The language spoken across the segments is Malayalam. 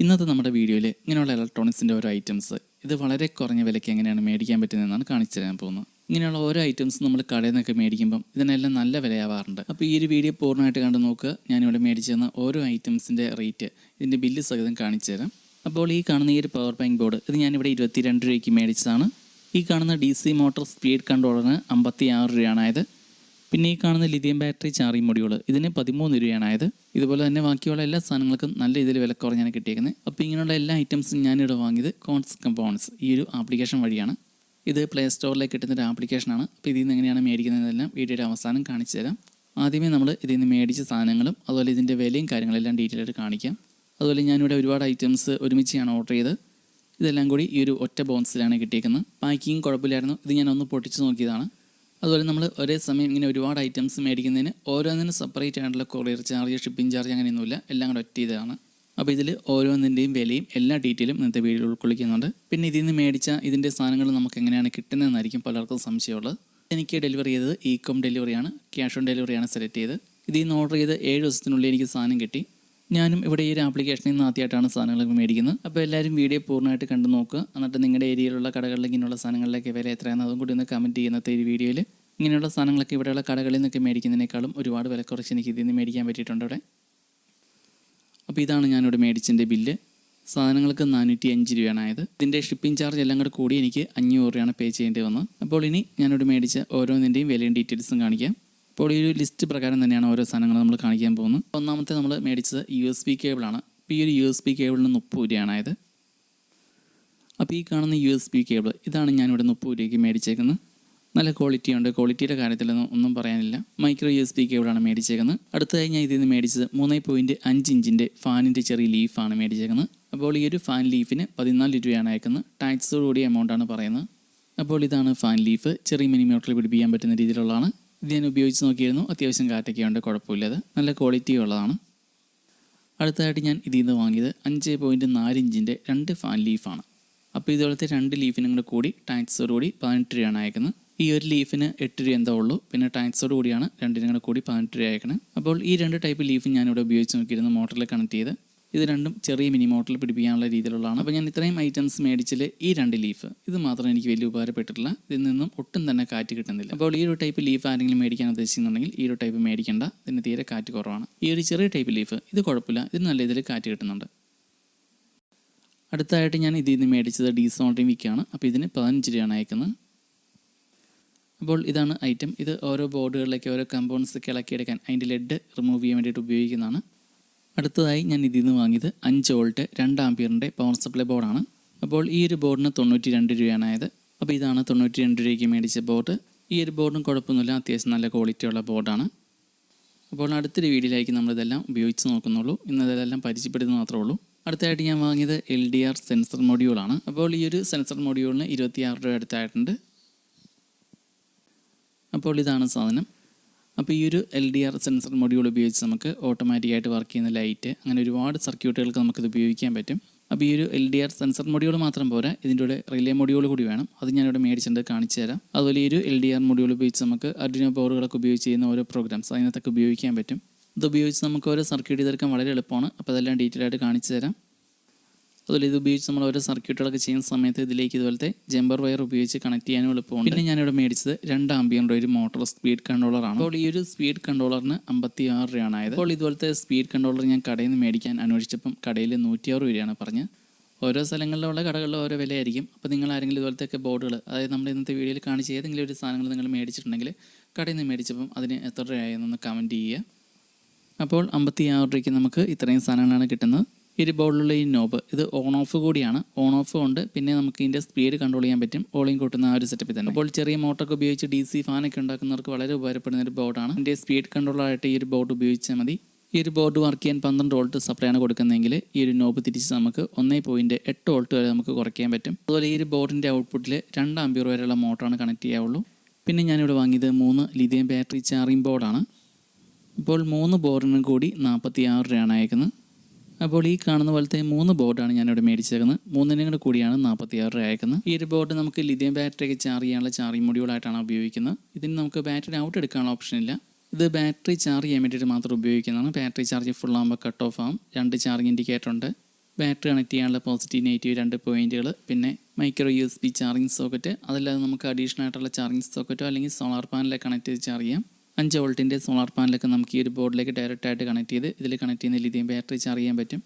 ഇന്നത്തെ നമ്മുടെ വീഡിയോയിൽ ഇങ്ങനെയുള്ള ഇലക്ട്രോണിക്സിന്റെ ഓരോ ഐറ്റംസ് ഇത് വളരെ കുറഞ്ഞ വിലയ്ക്ക് എങ്ങനെയാണ് മേടിക്കാൻ പറ്റുന്നതെന്നാണ് കാണിച്ചു തരാൻ പോകുന്നത്. ഇങ്ങനെയുള്ള ഓരോ ഐറ്റംസ് നമ്മൾ കടയിൽ നിന്നൊക്കെ മേടിക്കുമ്പം ഇതിനെല്ലാം നല്ല വിലയാവാറുണ്ട്. അപ്പോൾ ഈ ഒരു വീഡിയോ പൂർണമായിട്ട് കണ്ടു നോക്കുക. ഞാനിവിടെ മേടിച്ചു തന്ന ഓരോ ഐറ്റംസിന്റെ റേറ്റ് ഇതിന്റെ ബില്ല് സഹിതം കാണിച്ചു തരാം. അപ്പോൾ ഈ കാണുന്ന ഈ ഒരു പവർ ബാങ്ക് ബോർഡ് ഇത് ഞാനിവിടെ ഇരുപത്തി രണ്ട് രൂപയ്ക്ക് മേടിച്ചതാണ്. ഈ കാണുന്ന ഡി സി മോട്ടോർ സ്പീഡ് കൺട്രോളറിന് അമ്പത്തി ആറ് രൂപയാണായത് പിന്നെ ഈ കാണുന്ന ലിഥിയം ബാറ്ററി ചാർജിങ് മൊഡ്യൂൾ ഇതിന് പതിമൂന്ന് രൂപയാണ് ആയത് ഇതുപോലെ തന്നെ ബാക്കിയുള്ള എല്ലാ സാധനങ്ങൾക്കും നല്ല രീതിയിൽ വില കുറഞ്ഞാണ് കിട്ടിയേക്കുന്നത്. അപ്പോൾ ഇങ്ങനെയുള്ള എല്ലാ ഐറ്റംസും ഞാനിവിടെ വാങ്ങിയത് കോൺസ് കമ്പോണൻസ് ഈ ഒരു ആപ്ലിക്കേഷൻ വഴിയാണ്. ഇത് പ്ലേ സ്റ്റോറിലേക്ക് കിട്ടുന്ന ഒരു ആപ്ലിക്കേഷനാണ് അപ്പോൾ ഇതിൽ നിന്ന് എങ്ങനെയാണ് മേടിക്കുന്നതെല്ലാം വീഡിയോയുടെ അവസാനം കാണിച്ചു തരാം. ആദ്യമേ നമ്മൾ ഇതിൽ നിന്ന് മേടിച്ച സാധനങ്ങളും അതുപോലെ ഇതിന്റെ വിലയും കാര്യങ്ങളെല്ലാം ഡീറ്റെയിൽ ആയിട്ട് കാണിക്കാം. അതുപോലെ ഞാനിവിടെ ഒരുപാട് ഐറ്റംസ് ഒരുമിച്ചാണ് ഓർഡർ ചെയ്ത് ഇതെല്ലാം കൂടി ഈ ഒരു ഒറ്റ ബോൺസിലാണ് കിട്ടിയേക്കുന്നത്. പാക്കിങ് കുഴപ്പമില്ലായിരുന്നു. ഇത് ഞാൻ ഒന്ന് പൊട്ടിച്ച് നോക്കിയതാണ്. അതുപോലെ നമ്മൾ ഒരേ സമയം ഇങ്ങനെ ഒരുപാട് ഐറ്റംസ് മേടിക്കുന്നതിന് ഓരോന്നിനും സെപ്പറേറ്റ് ആയിട്ടുള്ള കൊറിയർ ചാർജ് ഷിപ്പിംഗ് ചാർജ് അങ്ങനെയൊന്നുമില്ല. എല്ലാം കൂടെ ഒറ്റ ഇതാണ്. അപ്പോൾ ഇതിൽ ഓരോന്നിന്റെയും വിലയും എല്ലാ ഡീറ്റെയിലും ഇന്നത്തെ വീഡിയോയിൽ ഉൾക്കൊള്ളിക്കുന്നുണ്ട്. പിന്നെ ഇതിൽ നിന്ന് മേടിച്ച ഇതിന്റെ സാധനങ്ങൾ നമുക്ക് എങ്ങനെയാണ് കിട്ടുന്നതെന്നായിരിക്കും പലർക്കും സംശയമുള്ളത്. എനിക്ക് ഡെലിവറി ചെയ്തത് ഇ കോം ഡെലിവറിയാണ് ക്യാഷ് ഓൺ ഡെലിവറിയാണ് സെലക്ട് ചെയ്ത് ഇതിൽ നിന്ന് ഓർഡർ ചെയ്ത് ഏഴ് ദിവസത്തിനുള്ളിൽ എനിക്ക് സാധനം കിട്ടി. ഞാനും ഇവിടെ ഈ ഒരു ആപ്ലിക്കേഷനിൽ നിന്ന് ആദ്യമായിട്ടാണ് സാധനങ്ങൾ മേടിക്കുന്നത്. അപ്പോൾ എല്ലാവരും വീഡിയോ പൂർണമായിട്ട് കണ്ടു നോക്കുക. എന്നിട്ട് നിങ്ങളുടെ ഏരിയയിലുള്ള കടകളിൽ ഇങ്ങനെയുള്ള സാധനങ്ങളിലേക്ക് വില എത്രയാണെന്ന് അതും കൂടി ഒന്ന് കമന്റ് ചെയ്യുന്നത്തെ ഈ വീഡിയോയിൽ ഇങ്ങനെയുള്ള സാധനങ്ങളൊക്കെ ഇവിടെയുള്ള കടകളിൽ നിന്നൊക്കെ മേടിക്കുന്നതിനേക്കാളും ഒരുപാട് വില കുറച്ച് എനിക്ക് ഇതിൽ നിന്ന് മേടിക്കാൻ പറ്റിയിട്ടുണ്ട് അവിടെ അപ്പോൾ ഇതാണ് ഞാനിവിടെ മേടിച്ചതിന്റെ ബില്ല്. സാധനങ്ങൾക്ക് നാനൂറ്റി അഞ്ച് രൂപയാണ് ആയത് ഇതിന്റെ ഷിപ്പിംഗ് ചാർജ് എല്ലാം കൂടെ കൂടി എനിക്ക് അഞ്ഞൂറ് രൂപയാണ് പേ ചെയ്യേണ്ടി വന്നത്. അപ്പോൾ ഇനി ഞാനിവിടെ മേടിച്ച ഓരോന്നിന്റെയും വിലയും ഡീറ്റെയിൽസും കാണിക്കാം. അപ്പോൾ ഈ ഒരു ലിസ്റ്റ് പ്രകാരം തന്നെയാണ് ഓരോ സാധനങ്ങൾ നമ്മൾ കാണിക്കാൻ പോകുന്നത്. ഒന്നാമത്തെ നമ്മൾ മേടിച്ചത് യു എസ് ബി കേബിളാണ്. അപ്പോൾ ഈ ഒരു യു എസ് ബി കേബിളിന് മുപ്പത് രൂപയാണ് ആയത് അപ്പോൾ ഈ കാണുന്ന യു എസ് ബി കേബിൾ ഇതാണ് ഞാനിവിടെ മുപ്പത് രൂപയ്ക്ക് മേടിച്ചേക്കുന്നത്. നല്ല ക്വാളിറ്റി ഉണ്ട്. ക്വാളിറ്റിയുടെ കാര്യത്തിൽ ഒന്നും പറയാനില്ല. മൈക്രോ യു എസ് ബി കേബിളാണ് മേടിച്ചേക്കുന്നത്. അടുത്തതായി ഞാൻ ഇതിൽ നിന്ന് മേടിച്ചത് മൂന്ന് പോയിന്റ് അഞ്ച് ഇഞ്ചിന്റെ ഫാനിന്റെ ചെറിയ ലീഫാണ് മേടിച്ചേക്കുന്നത്. അപ്പോൾ ഈ ഒരു ഫാൻ ലീഫിന് പതിനാല് രൂപയാണ് അയക്കുന്നത്. ടാക്സോടുകൂടി എമൗണ്ടാണ് പറയുന്നത്. അപ്പോൾ ഇതാണ് ഫാൻ ലീഫ് ചെറിയ മിനി മോട്ടറിൽ പിടിപ്പിക്കാൻ പറ്റുന്ന രീതിയിലുള്ളതാണ്. ഇത് ഞാൻ ഉപയോഗിച്ച് നോക്കിയിരുന്നു. അത്യാവശ്യം കാറ്റൊക്കെ ഉണ്ട്. കുഴപ്പമില്ലത്. നല്ല ക്വാളിറ്റി ഉള്ളതാണ്. അടുത്തതായിട്ട് ഞാൻ ഇതിൽ നിന്ന് വാങ്ങിയത് അഞ്ച് പോയിന്റ് നാല് ഇഞ്ചിന്റെ രണ്ട് ഫാൻ ലീഫാണ് അപ്പോൾ ഇതുപോലത്തെ രണ്ട് ലീഫിനും കൂടെ കൂടി ടാക്സോടുകൂടി പതിനെട്ട് രൂപയാണ് അയക്കുന്നത്. ഈ ഒരു ലീഫിന് എട്ട് രൂപ എന്താ ഉള്ളൂ. പിന്നെ ടാക്സോട് കൂടിയാണ് രണ്ടിനും കൂടെ കൂടി പതിനെട്ട് രൂപ അയക്കണം അപ്പോൾ ഈ രണ്ട് ടൈപ്പ് ലീഫ് ഞാനിവിടെ ഉപയോഗിച്ച് നോക്കിയിരുന്നു മോട്ടറിൽ കണക്ട് ചെയ്ത്. ഇത് രണ്ടും ചെറിയ മിനി മോട്ടറിൽ പിടിപ്പിക്കാനുള്ള രീതിയിലുള്ളതാണ്. അപ്പോൾ ഞാൻ ഇത്രയും ഐറ്റംസ് മേടിച്ചിൽ ഈ രണ്ട് ലീഫ് ഇത് മാത്രം എനിക്ക് വലിയ ഉപകാരപ്പെട്ടിട്ടില്ല. ഇതിൽ നിന്നും ഒട്ടും തന്നെ കാറ്റ് കിട്ടുന്നില്ല. അപ്പോൾ ഈ ഒരു ടൈപ്പ് ലീഫ് ആരെങ്കിലും മേടിക്കാൻ ഉദ്ദേശിക്കുന്നുണ്ടെങ്കിൽ ഈ ഒരു ടൈപ്പ് മേടിക്കേണ്ട. ഇതിന് തീരെ കാറ്റ് കുറവാണ്. ഈ ഒരു ചെറിയ ടൈപ്പ് ലീഫ് ഇത് കുഴപ്പമില്ല. ഇത് നല്ല രീതിയിൽ കാറ്റ് കിട്ടുന്നുണ്ട്. അടുത്തായിട്ട് ഞാൻ ഇതിൽ നിന്ന് മേടിച്ചത് ഡീസോൾട്ടിംഗ് വിക്കാണ്. അപ്പോൾ ഇതിന് പതിനഞ്ച് രൂപയാണ് അയക്കുന്നത്. അപ്പോൾ ഇതാണ് ഐറ്റം ഇത് ഓരോ ബോർഡുകളിലേക്ക് ഓരോ കമ്പൗണ്ട്സ് കിളക്കിയെടുക്കാൻ അതിന്റെ ലെഡ് റിമൂവ് ചെയ്യാൻ വേണ്ടിയിട്ട് ഉപയോഗിക്കുന്നതാണ്. അടുത്തതായി ഞാൻ ഇതിൽ നിന്ന് വാങ്ങിയത് അഞ്ച് വോൾട്ട് രണ്ട് ആംപിയറിന്റെ പവർ സപ്ലൈ ബോർഡാണ് അപ്പോൾ ഈ ഒരു ബോർഡിന് തൊണ്ണൂറ്റി രണ്ട് രൂപയാണ് ആയത്. അപ്പോൾ ഇതാണ് തൊണ്ണൂറ്റി രണ്ട് രൂപയ്ക്ക് മേടിച്ച ബോർഡ് ഈ ഒരു ബോർഡും കുഴപ്പമൊന്നുമില്ല അത്യാവശ്യം നല്ല ക്വാളിറ്റി ഉള്ള ബോർഡാണ് അപ്പോൾ അടുത്തൊരു വീഡിയോയിലേക്ക് നമ്മളിതെല്ലാം ഉപയോഗിച്ച് നോക്കുന്നുള്ളൂ. ഇന്നതെല്ലാം പരിചയപ്പെടുന്നത് മാത്രമേ ഉള്ളൂ. അടുത്തായിട്ട് ഞാൻ വാങ്ങിയത് എൽ ഡി ആർ സെൻസർ മൊഡ്യൂളാണ് അപ്പോൾ ഈ ഒരു സെൻസർ മൊഡ്യൂളിന് ഇരുപത്തിയാറ് രൂപ അടുത്തായിട്ടുണ്ട്. അപ്പോൾ ഇതാണ് സാധനം. അപ്പോൾ ഈ ഒരു L D R sensor module ഉപയോഗിച്ച് നമുക്ക് ഓട്ടോമാറ്റിക്കായിട്ട് വർക്ക് ചെയ്യുന്ന ലൈറ്റ് അങ്ങനെ ഒരുപാട് സർക്യൂട്ടുകൾക്ക് നമുക്കിത് ഉപയോഗിക്കാൻ പറ്റും. അപ്പോൾ ഈ ഒരു L D R sensor module മാത്രം പോരാ ഇതിന്റെ കൂടെ റിലേ മൊഡ്യൂൾ കൂടി വേണം. അത് ഞാനിവിടെ മേടിച്ചിട്ടുണ്ട് കാണിച്ചു തരാം. അതുപോലെ ഈ ഒരു എൽ ഡി ആർ മൊഡ്യൂൾ ഉപയോഗിച്ച് നമുക്ക് അർഡിനോ ബോർഡുകളൊക്കെ ഉപയോഗിച്ച് ചെയ്യുന്ന ഓരോ പ്രോഗ്രാംസ് അതിനകത്തൊക്കെ ഉപയോഗിക്കാൻ പറ്റും. ഇത് ഉപയോഗിച്ച് നമുക്ക് ഓരോ സർക്യൂട്ട് ചെയ്തെടുക്കാൻ വളരെ എളുപ്പമാണ്. അപ്പോൾ അതെല്ലാം ഡീറ്റെയിൽ ആയിട്ട് കാണിച്ചു തരാം. അതുപോലെ ഇത് ഉപയോഗിച്ച് നമ്മൾ ഓരോ സർക്യൂട്ടുകളൊക്കെ ചെയ്യുന്ന സമയത്ത് ഇതിലേക്ക് ഇതുപോലത്തെ ജമ്പർ വയർ ഉപയോഗിച്ച് കണക്ട് ചെയ്യാനും എളുപ്പമുണ്ട്. പിന്നെ ഞാനിവിടെ മേടിച്ചത് രണ്ട് ആംബിയറിന്റെ ഒരു മോട്ടോർ സ്പീഡ് കൺട്രോളറാണ് അപ്പോൾ ഈ ഒരു സ്പീഡ് കൺട്രോളറിന് അമ്പത്തി ആറ് രൂപയാണ് ആയത്. അപ്പോൾ ഇതുപോലത്തെ സ്പീഡ് കൺട്രോളർ ഞാൻ കടയിൽ നിന്ന് മേടിക്കാൻ അന്വേഷിച്ചപ്പം കടയിൽ നൂറ്റിയാറ് രൂപയാണ് പറഞ്ഞ്. ഓരോ സ്ഥലങ്ങളിലുള്ള കടകളിലും ഓരോ വിലയായിരിക്കും. അപ്പോൾ നിങ്ങൾ ആരെങ്കിലും ഇതുപോലത്തെ ബോർഡുകൾ അതായത് നമ്മൾ ഇന്നത്തെ വീഡിയോയിൽ കാണിച്ച ഏതെങ്കിലും ഒരു സാധനങ്ങൾ നിങ്ങൾ മേടിച്ചിട്ടുണ്ടെങ്കിൽ കടയിൽ നിന്ന് മേടിച്ചപ്പം അതിന് എത്ര രൂപയായെന്നൊന്ന് കമന്റ് ചെയ്യുക. അപ്പോൾ അമ്പത്തി ആറ് രൂപയ്ക്ക് നമുക്ക് ഇത്രയും സാധനങ്ങളാണ് കിട്ടുന്നത്. ഒരു ബോർഡിലുള്ള ഈ നോബ് ഇത് ഓൺ ഓഫ് കൂടിയാണ്. ഓൺ ഓഫ് ഉണ്ട് പിന്നെ നമുക്ക് ഇതിന്റെ സ്പീഡ് കൺട്രോൾ ചെയ്യാൻ പറ്റും. ഓളിയും കൂട്ടുന്ന ആ ഒരു സെറ്റപ്പിൽ തന്നെ. അപ്പോൾ ചെറിയ മോട്ടറൊക്കെ ഉപയോഗിച്ച് ഡി സി ഫാനൊക്കെ ഉണ്ടാക്കുന്നവർക്ക് വളരെ ഉപകാരപ്പെടുന്ന ഒരു ബോർഡാണ് ഇതിന്റെ സ്പീഡ് കൺട്രോളായിട്ട് ഈ ഒരു ബോർഡ് ഉപയോഗിച്ചാൽ മതി. ഈ ഒരു ബോർഡ് വർക്ക് ചെയ്യാൻ പന്ത്രണ്ട് വോൾട്ട് സപ്ലൈയാണ് കൊടുക്കുന്നതെങ്കിൽ ഈ ഒരു നോബ് തിരിച്ച് നമുക്ക് ഒന്നേ പോയിന്റ് എട്ട് വോൾട്ട് വരെ നമുക്ക് കുറയ്ക്കാൻ പറ്റും. അതുപോലെ ഈ ഒരു ബോർഡിന്റെ ഔട്ട്പുട്ടിൽ രണ്ട് ആംബിയർ വരെയുള്ള മോട്ടറാണ് കണക്ട് ചെയ്യാവുള്ളൂ. പിന്നെ ഞാനിവിടെ വാങ്ങിയത് മൂന്ന് ലിഥിയം ബാറ്ററി ചാർജിങ് ബോർഡാണ് ഇപ്പോൾ മൂന്ന് ബോർഡിനും കൂടി നാൽപ്പത്തി ആറ് രൂപയാണ് അയക്കുന്നത്. അപ്പോൾ ഈ കാണുന്ന പോലത്തെ മൂന്ന് ബോർഡാണ് ഞാനിവിടെ മേടിച്ചേക്കുന്നത്. മൂന്നിനും കൂടെ കൂടിയാണ് നാൽപ്പത്തി ആറ് രൂപ അയക്കുന്നത്. ഈ ഒരു ബോർഡ് നമുക്ക് ലിഥിയം ബാറ്ററിയൊക്കെ ചാർജ് ചെയ്യാനുള്ള ചാർജിങ് മൊഡ്യൂളായിട്ടാണ് ഉപയോഗിക്കുന്നത്. ഇതിന് നമുക്ക് ബാറ്ററി ഔട്ട് എടുക്കാനുള്ള ഓപ്ഷൻ ഇല്ല. ഇത് ബാറ്ററി ചാർജ് ചെയ്യാൻ വേണ്ടിയിട്ട് മാത്രം ഉപയോഗിക്കുന്നതാണ്. ബാറ്ററി ചാർജ് ഫുൾ ആകുമ്പോൾ കട്ട് ഓഫ് ആകും രണ്ട് ചാർജ് ഇൻഡിക്കേറ്റർ ഉണ്ട്. ബാറ്ററി കണക്ട് ചെയ്യാനുള്ള പോസിറ്റീവ് നെഗറ്റീവ് രണ്ട് പോയിന്റുകൾ പിന്നെ micro U S B charging socket. അതല്ലാതെ നമുക്ക് അഡീഷണൽ ആയിട്ടുള്ള ചാർജിങ് സോക്കറ്റോ അല്ലെങ്കിൽ സോളാർ പാനലൊക്കെ കണക്ട് ചെയ്ത് ചാർജ് ചെയ്യാം. അഞ്ച് വോൾട്ടിന്റെ സോളാർ പാനലൊക്കെ നമുക്ക് ഈ ഒരു ബോർഡിലേക്ക് ഡയറക്റ്റ് ആയിട്ട് കണക്ട് ചെയ്ത് ഇതിൽ കണക്ട് ചെയ്യുന്ന ലിഥിയം ബാറ്ററി ചാർജ് ചെയ്യാൻ പറ്റും.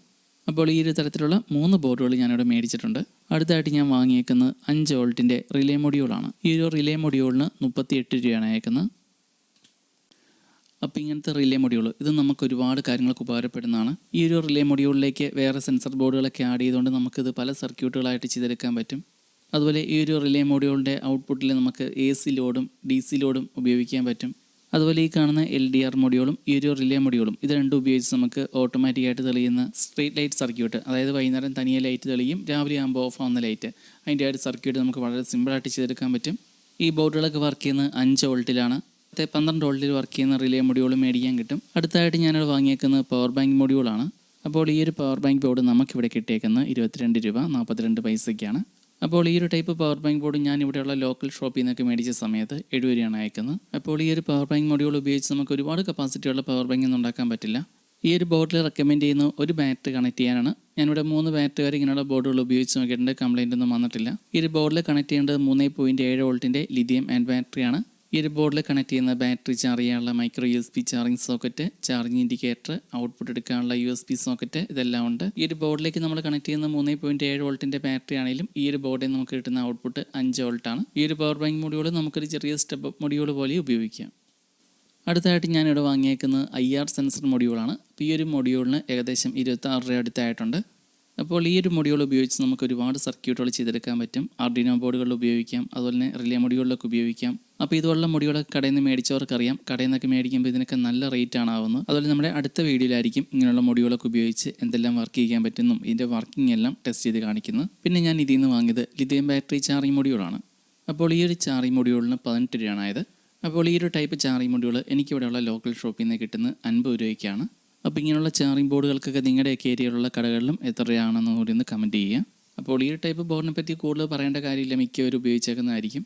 അപ്പോൾ ഈ ഒരു തരത്തിലുള്ള മൂന്ന് ബോർഡുകൾ ഞാനിവിടെ മേടിച്ചിട്ടുണ്ട്. അടുത്തായിട്ട് ഞാൻ വാങ്ങിയേക്കുന്നത് അഞ്ച് വോൾട്ടിന്റെ റിലേ മൊഡ്യൂളാണ് ഈ ഒരു റിലേ മൊഡ്യൂളിന് മുപ്പത്തി എട്ട് രൂപയാണ് അയക്കുന്നത്. അപ്പോൾ ഇങ്ങനത്തെ റിലേ മൊഡ്യൂൾ ഇത് നമുക്ക് ഒരുപാട് കാര്യങ്ങൾക്ക് ഉപകാരപ്പെടുന്നതാണ്. ഈ ഒരു റിലേ മൊഡ്യൂളിലേക്ക് വേറെ സെൻസർ ബോർഡുകളൊക്കെ ആഡ് ചെയ്തുകൊണ്ട് നമുക്കിത് പല സർക്യൂട്ടുകളായിട്ട് ചെയ്തെടുക്കാൻ പറ്റും. അതുപോലെ ഈ ഒരു റിലേ മൊഡ്യൂളിന്റെ ഔട്ട്പുട്ടിൽ നമുക്ക് എ സി ലോഡും ഡി സി ലോഡും ഉപയോഗിക്കാൻ പറ്റും. അതുപോലെ ഈ കാണുന്ന എൽ ഡി ആർ മൊഡ്യൂളും ഈ ഒരു റിലേ മൊഡ്യൂളും ഇത് രണ്ടും ഉപയോഗിച്ച് നമുക്ക് ഓട്ടോമാറ്റിക്കായിട്ട് തെളിയുന്ന സ്ട്രീറ്റ് ലൈറ്റ് സർക്യൂട്ട് അതായത് വൈകുന്നേരം തനിയെ ലൈറ്റ് തെളിയും രാവിലെ ആകുമ്പോൾ ഓഫ് ആവുന്ന ലൈറ്റ് അതിന്റെ ആ ഒരു സർക്യൂട്ട് നമുക്ക് വളരെ സിമ്പിളായിട്ട് ചെയ്തെടുക്കാൻ പറ്റും. ഈ ബോർഡുകളൊക്കെ വർക്ക് ചെയ്യുന്നത് അഞ്ച് വോൾട്ടിലാണ്. അത് പന്ത്രണ്ട് വോൾട്ടിൽ വർക്ക് ചെയ്യുന്ന റിലേ മൊഡ്യൂൾ മേടിക്കാൻ കിട്ടും. അടുത്തായിട്ട് ഞാനിവിടെ വാങ്ങിയേക്കുന്ന പവർ ബാങ്ക് മൊഡ്യൂളാണ്. അപ്പോൾ ഈ ഒരു പവർ ബാങ്ക് ബോർഡ് നമുക്കിവിടെ കിട്ടിയേക്കുന്നത് ഇരുപത്തിരണ്ട് രൂപ നാൽപ്പത്തിരണ്ട് പൈസയ്ക്കാണ്. അപ്പോൾ ഈ ഒരു ടൈപ്പ് പവർ ബാങ്ക് ബോർഡ് ഞാൻ ഇവിടെയുള്ള ലോക്കൽ ഷോപ്പിൽ നിന്നൊക്കെ മേടിച്ച സമയത്ത് എഴുപത് രൂപയാണ് അയക്കുന്നത്. അപ്പോൾ ഈ ഒരു പവർ ബാങ്ക് മൊഡ്യൂൾ ഉപയോഗിച്ച് നമുക്ക് ഒരുപാട് കപ്പാസിറ്റിയുള്ള പവർ ബാങ്ക് ഒന്നും ഉണ്ടാക്കാൻ പറ്റില്ല. ഈ ഒരു ബോർഡിൽ റെക്കമെൻഡ് ചെയ്യുന്ന ഒരു ബാറ്ററി കണക്ട് ചെയ്യാനാണ്. ഞാനിവിടെ മൂന്ന് ബാറ്ററി വരെ ഇങ്ങനെയുള്ള ബോർഡുകൾ ഉപയോഗിച്ച് നോക്കിയിട്ടുണ്ട്. കംപ്ലൈന്റ് ഒന്നും വന്നിട്ടില്ല. ഈ ഒരു ബോർഡിൽ കണക്ട് ചെയ്യേണ്ടത് മൂന്ന് പോയിന്റ് ഏഴ് വോൾട്ടിന്റെ ലിഥിയം ആൻഡ് ബാറ്ററിയാണ് ഈ ബോർഡിൽ കണക്ട് ചെയ്യുന്ന ബാറ്ററി ചാർജ് ചെയ്യാനുള്ള micro U S B charging socket charging indicator output എടുക്കാനുള്ള യു എസ് പി സോക്കറ്റ് ഇതെല്ലാം ഉണ്ട്. ഈ ഒരു ബോർഡിലേക്ക് നമ്മൾ കണക്ട് ചെയ്യുന്ന മൂന്ന് പോയിന്റ് ഏഴ് വോൾട്ടിന്റെ ബാറ്ററി ആണെങ്കിലും ഈ ഒരു ബോർഡിൽ നമുക്ക് കിട്ടുന്ന ഔട്ട്പുട്ട് അഞ്ച് വോൾട്ടാണ് ഈ ഒരു പവർ ബാങ്ക് മൊഡ്യൂൾ നമുക്കൊരു ചെറിയ സ്റ്റെപ്പ് മൊഡ്യൂൾ പോലെ ഉപയോഗിക്കാം. അടുത്തായിട്ട് ഞാനിവിടെ വാങ്ങിയേക്കുന്നത് ഐ ആർ സെൻസർ മൊഡ്യൂളാണ് അപ്പോൾ ഈ ഒരു മൊഡ്യൂളിന് ഏകദേശം ഇരുപത്തി ആറ് രൂപ അടുത്തായിട്ടുണ്ട്. അപ്പോൾ ഈ ഒരു മൊഡ്യൂൾ ഉപയോഗിച്ച് നമുക്ക് ഒരുപാട് സർക്യൂട്ടുകൾ ചെയ്തെടുക്കാൻ പറ്റും. ആർഡിനോ ബോർഡുകളിൽ ഉപയോഗിക്കാം. അതുപോലെ തന്നെ റിലേ മൊഡ്യൂളിലൊക്കെ ഉപയോഗിക്കാം. അപ്പോൾ ഇതുപോലുള്ള മൊഡ്യൂളൊക്കെ കടയിൽ നിന്ന് മേടിച്ചവർക്കറിയാം. കടയിൽ നിന്നൊക്കെ മേടിക്കുമ്പോൾ ഇതിനൊക്കെ നല്ല റേറ്റ് ആണ് ആവുന്നത്. അതുപോലെ നമ്മുടെ അടുത്ത വീഡിയോയിലായിരിക്കും ഇങ്ങനെയുള്ള മൊഡ്യൂളൊക്കെ ഉപയോഗിച്ച് എന്തെല്ലാം വർക്ക് ചെയ്യാൻ പറ്റുന്നും ഇതിന്റെ വർക്കിംഗ് എല്ലാം ടെസ്റ്റ് ചെയ്ത് കാണിക്കുന്നത്. പിന്നെ ഞാൻ ഇതിൽ നിന്ന് വാങ്ങിയത് ലിഥിയം ബാറ്ററി ചാർജിങ് മൊഡ്യൂളാണ് അപ്പോൾ ഈ ഒരു ചാർജിങ് മൊഡ്യൂളിന് പതിനെട്ട് രൂപയാണ് ആയത്. അപ്പോൾ ഈ ഒരു ടൈപ്പ് ചാർജിങ് മൊഡ്യൂൾ എനിക്കിവിടെയുള്ള ലോക്കൽ ഷോപ്പിൽ നിന്ന് കിട്ടുന്നത് അൻപത് രൂപയ്ക്കാണ്. അപ്പോൾ ഇങ്ങനെയുള്ള ചാറിംഗ് ബോർഡുകൾക്കൊക്കെ നിങ്ങളുടെയൊക്കെ ഏരിയയിലുള്ള കടകളിലും എത്രയാണെന്ന് കൂടി ഒന്ന് കമന്റ് ചെയ്യുക. അപ്പോൾ ഈ ടൈപ്പ് ബോർഡിനെ പറ്റി കൂടുതൽ പറയേണ്ട കാര്യമില്ല. മിക്കവരും ഉപയോഗിച്ചേക്കുന്നതായിരിക്കും.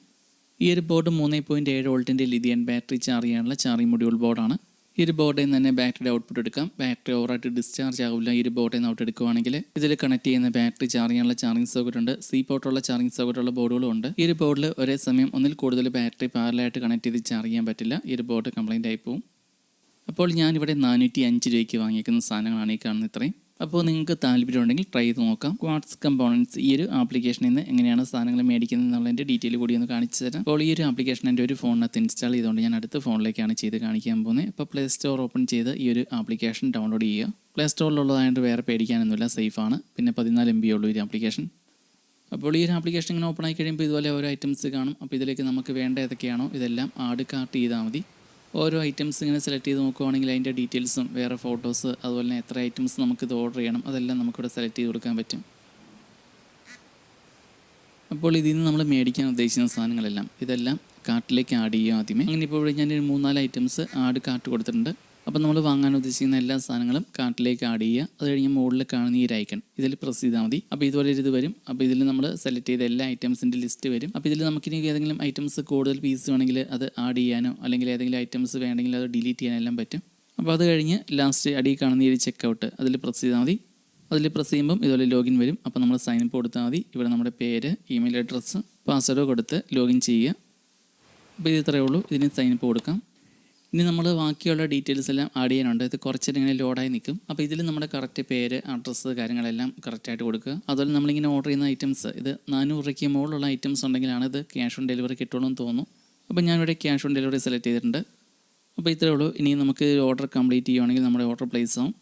ഈ ഒരു ബോർഡ് മൂന്ന് പോയിന്റ് ഏഴ് വോൾട്ടിന്റെ ലിഥിയൻ ബാറ്ററി ചാർജ് ചെയ്യാനുള്ള ചാർജിംഗ് മൊഡ്യൂൾ ബോർഡാണ് ഈ ഒരു ബോർഡിൽ നിന്ന് തന്നെ ബാറ്ററി ഔട്ട്പുട്ട് എടുക്കാം. ബാറ്ററി ഓവറായിട്ട് ഡിസ്ചാർജ് ആവില്ല. ഈ ഒരു ബോർഡിൽ നിന്ന് ഔട്ട് എടുക്കുവാണെങ്കിൽ ഇതിൽ കണക്ട് ചെയ്യുന്ന ബാറ്ററി ചാർജ് ചെയ്യാനുള്ള ചാർജിങ് സൗകര്യം ഉണ്ട്. സി പോർട്ടുള്ള ചാർജിങ് സൗകര്യമുള്ള ബോർഡുകളും ഉണ്ട്. ഈ ഒരു ബോർഡിൽ ഒരേ സമയം ഒന്നിൽ കൂടുതൽ ബാറ്ററി പാരലായിട്ട് കണക്ട് ചെയ്ത് ചാർജ് ചെയ്യാൻ പറ്റില്ല. ഈ ഒരു ബോർഡ് കംപ്ലൈന്റ് ആയി പോകും അപ്പോൾ ഞാനിവിടെ നാനൂറ്റി അഞ്ച് രൂപയ്ക്ക് വാങ്ങിയിരിക്കുന്ന സാധനങ്ങളാണ് ഈ കാണുന്ന ഇത്രയും. അപ്പോൾ നിങ്ങൾക്ക് താല്പര്യമുണ്ടെങ്കിൽ ട്രൈ ചെയ്ത് നോക്കാം. ക്വാർട്സ് കമ്പോണൻസ് ഈ ഒരു ആപ്ലിക്കേഷനിൽ നിന്ന് എങ്ങനെയാണ് സാധനങ്ങൾ മേടിക്കുന്നത് എന്നുള്ളതിന്റെ ഡീറ്റെയിൽ കൂടി ഒന്ന് കാണിച്ചു തരാം. അപ്പോൾ ഈ ഒരു ആപ്ലിക്കേഷൻ എന്റെ ഒരു ഫോണിനകത്ത് ഇൻസ്റ്റാൾ ചെയ്തുകൊണ്ട് ഞാൻ അടുത്ത ഫോണിലേക്കാണ് ചെയ്ത് കാണിക്കാൻ പോകുന്നത്. അപ്പോൾ പ്ലേ സ്റ്റോർ ഓപ്പൺ ചെയ്ത് ഈ ഒരു ആപ്ലിക്കേഷൻ ഡൗൺലോഡ് ചെയ്യുക. പ്ലേ സ്റ്റോറിലുള്ളതായിട്ട് വേറെ പേടിക്കാനൊന്നുമില്ല സേഫാണ് പിന്നെ പതിനാല് എം ബി ഉള്ളൂ ഈ ആപ്ലിക്കേഷൻ അപ്പോൾ ഈ ഒരു ആപ്ലിക്കേഷൻ ഇങ്ങനെ ഓപ്പൺ ആയി കഴിയുമ്പോൾ ഇതുപോലെ ഓരോ ഐറ്റംസ് കാണും. അപ്പോൾ ഇതിലേക്ക് നമുക്ക് വേണ്ട ഏതൊക്കെയാണോ ഇതെല്ലാം ആഡ് കാർട്ട് ചെയ്താൽ മതി. ഓരോ ഐറ്റംസ് ഇങ്ങനെ സെലക്ട് ചെയ്ത് നോക്കുവാണെങ്കിൽ അതിന്റെ ഡീറ്റെയിൽസും വേറെ ഫോട്ടോസ് അതുപോലെ തന്നെ എത്ര ഐറ്റംസ് നമുക്കിത് ഓർഡർ ചെയ്യണം അതെല്ലാം നമുക്കിവിടെ സെലക്ട് ചെയ്ത് കൊടുക്കാൻ പറ്റും. അപ്പോൾ ഇതിൽ നിന്ന് നമ്മൾ മേടിക്കാൻ ഉദ്ദേശിക്കുന്ന സാധനങ്ങളെല്ലാം ഇതെല്ലാം കാർട്ടിലേക്ക് ആഡ് ചെയ്യുക ആദ്യമേ. അങ്ങനെ ഇപ്പോൾ ഇവിടെ ഞാൻ മൂന്നാൽ ഐറ്റംസ് ആഡ് കാർട്ട് കൊടുത്തിട്ടുണ്ട്. അപ്പോൾ നമ്മൾ വാങ്ങാൻ ഉദ്ദേശിക്കുന്ന എല്ലാ സാധനങ്ങളും കാർട്ടിലേക്ക് ആഡ് ചെയ്യുക. അത് കഴിഞ്ഞ് മുകളിൽ കാണുന്ന ഈ ഐക്കൺ ഇതിൽ പ്രസ് ചെയ്താൽ മതി. അപ്പോൾ ഇതുപോലെ ഒരു ഇത് വരും. അപ്പോൾ ഇതിൽ നമ്മൾ സെലക്ട് ചെയ്ത എല്ലാ ഐറ്റംസിന്റെ ലിസ്റ്റ് വരും. അപ്പോൾ ഇതിൽ നമുക്കിനി ഏതെങ്കിലും ഐറ്റംസ് കൂടുതൽ പീസ് വേണമെങ്കിൽ അത് ആഡ് ചെയ്യാനോ അല്ലെങ്കിൽ ഏതെങ്കിലും ഐറ്റംസ് വേണമെങ്കിൽ അത് ഡിലീറ്റ് ചെയ്യാനെല്ലാം പറ്റും. അപ്പോൾ അത് കഴിഞ്ഞ് ലാസ്റ്റ് അടി കാണുന്ന ഈ ഒരു ചെക്കൗട്ട് അതിൽ പ്രസ് ചെയ്താൽ മതി. അതിൽ പ്രസ് ചെയ്യുമ്പം ഇതുപോലെ ലോഗിൻ വരും. അപ്പോൾ നമ്മൾ സൈൻ അപ്പ് കൊടുത്താൽ മതി. ഇവിടെ നമ്മുടെ പേര് ഇമെയിൽ അഡ്രസ്സ് പാസ്വേഡ് കൊടുത്ത് ലോഗിൻ ചെയ്യുക. അപ്പോൾ ഇത് ഇത്രയേ ഉള്ളൂ. ഇതിന് സൈൻ അപ്പ് കൊടുക്കാം. ഇനി നമ്മൾ ബാക്കിയുള്ള ഡീറ്റെയിൽസ് എല്ലാം ആഡ് ചെയ്യാനുണ്ട്. ഇത് കുറച്ചേരം ഇങ്ങനെ ലോഡായി നിൽക്കും. അപ്പോൾ ഇതിൽ നമ്മുടെ കറക്റ്റ് പേര് അഡ്രസ്സ് കാര്യങ്ങളെല്ലാം കറക്റ്റായിട്ട് കൊടുക്കുക. അതുപോലെ നമ്മളിങ്ങനെ ഓർഡർ ചെയ്യുന്ന ഐറ്റംസ് ഇത് നാനൂറ് രൂപയ്ക്ക് മുകളിലുള്ള ഐറ്റംസ് ഉണ്ടെങ്കിലാണ് ഇത് ക്യാഷ് ഓൺ ഡെലിവറി കിട്ടുള്ളൂ എന്ന് തോന്നുന്നു. അപ്പോൾ ഞാനിവിടെ ക്യാഷ് ഓൺ ഡെലിവറി സെലക്ട് ചെയ്തിട്ടുണ്ട്. അപ്പോൾ ഇത്രയേ ഉള്ളൂ. ഇനി നമുക്ക് ഓർഡർ കംപ്ലീറ്റ് ചെയ്യുവാണെങ്കിൽ നമ്മുടെ ഓർഡർ പ്ലേസ് ആവും.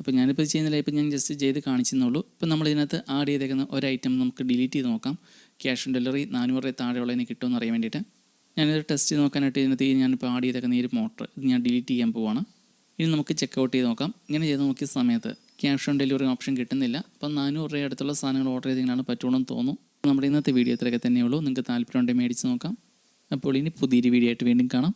അപ്പോൾ ഞാനിപ്പോൾ ചെയ്യുന്നില്ല ഇപ്പോൾ ഞാൻ ജസ്റ്റ് ചെയ്ത് കാണിച്ചെന്നുള്ളൂ ഇപ്പോൾ നമ്മൾ ഇതിനകത്ത് ആഡ് ചെയ്തേക്കുന്ന ഒരു ഐറ്റം നമുക്ക് ഡിലീറ്റ് ചെയ്ത് നോക്കാം. ക്യാഷ് ഓൺ ഡെലിവറി നാനൂറ് താഴെയുള്ളതിന് കിട്ടുമെന്ന് അറിയാൻ വേണ്ടിയിട്ട്. ഞാനിത് ടെസ്റ്റ് ചെയ്ത് നോക്കാനായിട്ട് ഇതിനകത്ത് ഞാനിപ്പോൾ ആഡ് ചെയ്തേക്കുന്ന ഈ ഒരു മോട്ടർ ഇത് ഞാൻ ഡിലീറ്റ് ചെയ്യാൻ പോവാണ്. ഇനി നമുക്ക് ചെക്ക് ഔട്ട് ചെയ്ത് നോക്കാം. ഇങ്ങനെ ചെയ്ത് നോക്കിയ സമയത്ത് ക്യാഷ് ഓൺ ഡെലിവറി ഓപ്ഷൻ കിട്ടുന്നില്ല. അപ്പം നാനൂറ് രൂപ അടുത്തുള്ള സാധനങ്ങൾ ഓർഡർ ചെയ്തിങ്ങനെയാണ് പറ്റുള്ളൂ തോന്നുന്നു നമ്മുടെ ഇന്നത്തെ വീഡിയോ ഇത്രയൊക്കെ തന്നെയുള്ളൂ നിങ്ങൾക്ക് താല്പര്യം ഉണ്ടെങ്കിൽ മേടിച്ച് നോക്കാം. അപ്പോൾ ഇനി പുതിയൊരു വീഡിയോ ആയിട്ട് വീണ്ടും കാണാം.